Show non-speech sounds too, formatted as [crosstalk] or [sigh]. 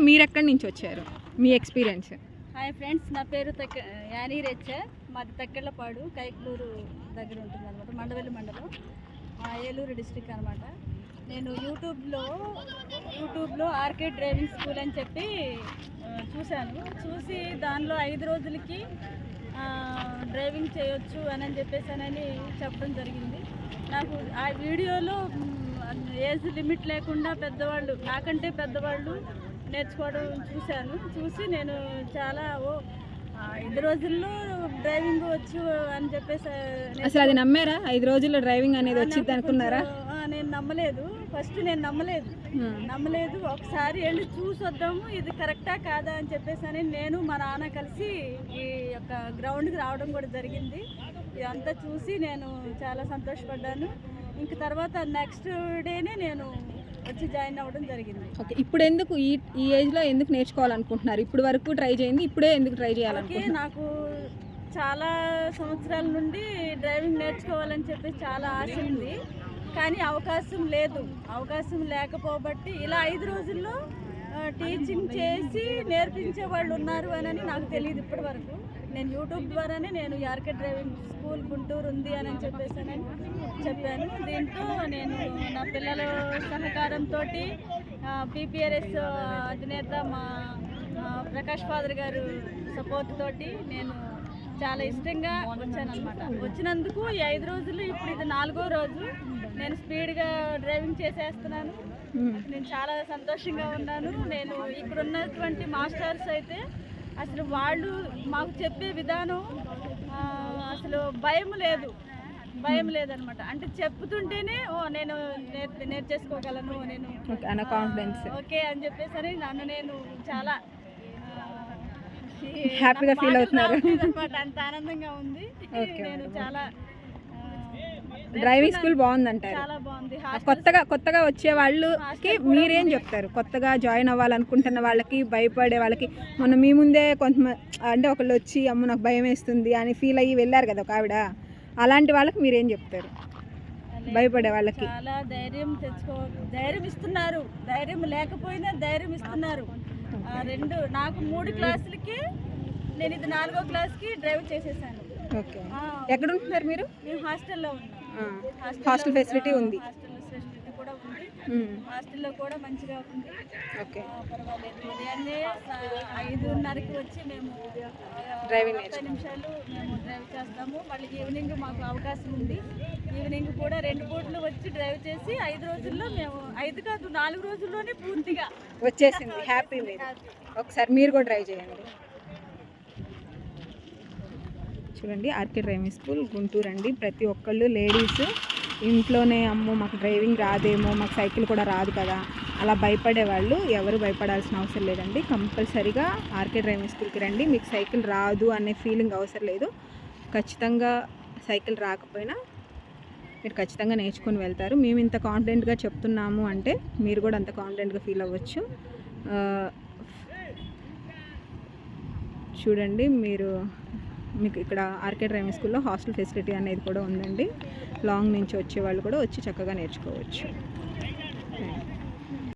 మీరు ఎక్కడి నుంచి వచ్చారు? మీ ఎక్స్పీరియన్స్ హాయ్ ఫ్రెండ్స్ నా పేరు తక్క యానీ రెచ్చ. మాది తక్కెళ్ళపాడు కైక్లూరు దగ్గర ఉంటుంది అనమాట మండవెల్లి మండలం. ఆ, ఏలూరు డిస్ట్రిక్ట్ అనమాట నేను యూట్యూబ్లో యూట్యూబ్లో ఆర్కే డ్రైవింగ్ స్కూల్ అని చెప్పి చూశాను. చూసి దానిలో ఐదు రోజులకి డ్రైవింగ్ చేయొచ్చు అని అని చెప్పేసానని చెప్పడం జరిగింది. నాకు ఆ వీడియోలో ఏజ్ లిమిట్ లేకుండా పెద్దవాళ్ళు నాకంటే పెద్దవాళ్ళు నేర్చుకోవడం చూశాను. చూసి నేను చాలా ఓ ఐదు రోజుల్లో డ్రైవింగ్ వచ్చు అని చెప్పేసి అసలు అది నమ్మారా? ఐదు రోజుల్లో డ్రైవింగ్ అనేది వచ్చింది అనుకున్నారా? నేను నమ్మలేదు. ఫస్ట్ నేను నమ్మలేదు. నమ్మలేదు. ఒకసారి వెళ్ళి చూసి వద్దాము ఇది కరెక్టా కాదా అని చెప్పేసి అని నేను మా నాన్న కలిసి ఈ యొక్క గ్రౌండ్కి రావడం కూడా జరిగింది. ఇదంతా చూసి నేను చాలా సంతోషపడ్డాను. ఇంక తర్వాత నెక్స్ట్ డేనే నేను వచ్చి జాయిన్ అవ్వడం జరిగింది. ఓకే ఇప్పుడు ఎందుకు ఈ ఈ ఏజ్లో ఎందుకు నేర్చుకోవాలనుకుంటున్నారు? ఇప్పుడు వరకు ట్రై చేయండి ఇప్పుడే ఎందుకు ట్రై చేయాలనుకుంటున్నారు? నాకు చాలా సంవత్సరాల నుండి డ్రైవింగ్ నేర్చుకోవాలని చెప్పి చాలా ఆశ ఉంది. కానీ అవకాశం లేదు. అవకాశం లేకపోబట్టి ఇలా ఐదు రోజుల్లో టీచింగ్ చేసి నేర్పించే వాళ్ళు ఉన్నారు అని నాకు తెలియదు ఇప్పటి వరకు. నేను యూట్యూబ్ ద్వారానే నేను యార్కెట్ డ్రైవింగ్ స్కూల్ గుంటూరు ఉంది అని చెప్పేసానని చెప్పాను. దీంతో నేను నా పిల్లల సహకారంతో పీపీఆర్ఎస్ అధినేత మా ప్రకాష్ ఫాదర్ గారు సపోర్ట్ తోటి నేను చాలా ఇష్టంగా వచ్చానమాట వచ్చినందుకు ఈ ఐదు రోజులు ఇప్పుడు ఇది నాలుగో రోజు నేను స్పీడ్గా డ్రైవింగ్ చేసేస్తున్నాను. నేను చాలా సంతోషంగా ఉన్నాను. నేను ఇక్కడ ఉన్నటువంటి మాస్టర్స్ అయితే అసలు వాళ్ళు మాకు చెప్పే విధానం అసలు భయం లేదు. భయం లేదనమాట. అంటే చెప్తుంటేనే ఓ నేను నేర్- నేర్చేసుకోగలను నేను కాన్ఫిడెన్స్ ఓకే అని చెప్పేసి అని నన్ను నేను చాలా హ్యాపీగా [laughs] ఫీల్ అవుతున్నారు. అనమాట అంత ఆనందంగా ఉంది. నేను చాలా డ్రైవింగ్ స్కూల్ బాగుందంటారు. కొత్తగా కొత్తగా వచ్చే వాళ్ళకి మీరేం చెప్తారు? కొత్తగా జాయిన్ అవ్వాలనుకుంటున్న వాళ్ళకి భయపడే వాళ్ళకి. మొన్న మీ ముందే కొంత అంటే ఒకళ్ళు వచ్చి అమ్మ నాకు భయం వేస్తుంది అని ఫీల్ అయ్యి వెళ్ళారు కదా ఒక ఆవిడ. అలాంటి వాళ్ళకి మీరేం చెప్తారు? భయపడే వాళ్ళకి. చాలా ధైర్యం తెచ్చుకో ధైర్యం ఇస్తున్నారు. ధైర్యం లేకపోయినా ధైర్యం ఇస్తున్నారు. ఆ, రెండు నాకు మూడు క్లాసులకి నేను ఇది నాలుగో క్లాస్కి డ్రైవ్ చేసేసాను. ఓకే. ఎక్కడ ఉంటున్నారు మీరు? మేము హాస్టల్లో ఉన్నాం. హాస్టల్ ఫెసిలిటీ ఉంది హాస్టల్ ఫెసిలిటీ కూడా ఉంది మ్మ్. హాస్టల్లో కూడా మంచిగా ఉంది పర్వాలేదు. ఉదయాన్నే ఆ, ఐదున్నరకి వచ్చి మేము డ్రైవింగ్ ముప్పై నిమిషాలు మేము డ్రైవ్ చేస్తాము. మళ్ళీ ఈవినింగ్ మాకు అవకాశం ఉంది. ఈవినింగ్ కూడా రెండు పూటలు వచ్చి డ్రైవ్ చేసి ఐదు రోజుల్లో మేము ఐదు కాదు నాలుగు రోజుల్లోనే పూర్తిగా వచ్చేసింది. హ్యాపీ మీరు. ఒకసారి మీరు కూడా ట్రై చేయండి. చూడండి ఆర్కే డ్రైవింగ్ స్కూల్ గుంటూరు అండి. ప్రతి ఒక్కళ్ళు లేడీస్ ఇంట్లోనే అమ్మో మాకు డ్రైవింగ్ రాదేమో మాకు సైకిల్ కూడా రాదు కదా. అలా భయపడే వాళ్ళు ఎవరు భయపడాల్సిన అవసరం లేదండి. కంపల్సరీగా ఆర్కే డ్రైవింగ్ స్కూల్కి రండి. మీకు సైకిల్ రాదు అనే ఫీలింగ్ అవసరం లేదు. ఖచ్చితంగా సైకిల్ రాకపోయినా మీరు ఖచ్చితంగా నేర్చుకొని వెళ్తారు. మేము ఇంత కాన్ఫిడెంట్గా చెప్తున్నాము అంటే మీరు కూడా అంత కాన్ఫిడెంట్గా ఫీల్ అవ్వచ్చు. చూడండి మీరు మీకు ఇక్కడ ఆర్కే డ్రైవింగ్ స్కూల్లో హాస్టల్ ఫెసిలిటీ అనేది కూడా ఉందండి. లాంగ్ నుంచి వచ్చే వాళ్ళు కూడా వచ్చి చక్కగా నేర్చుకోవచ్చు.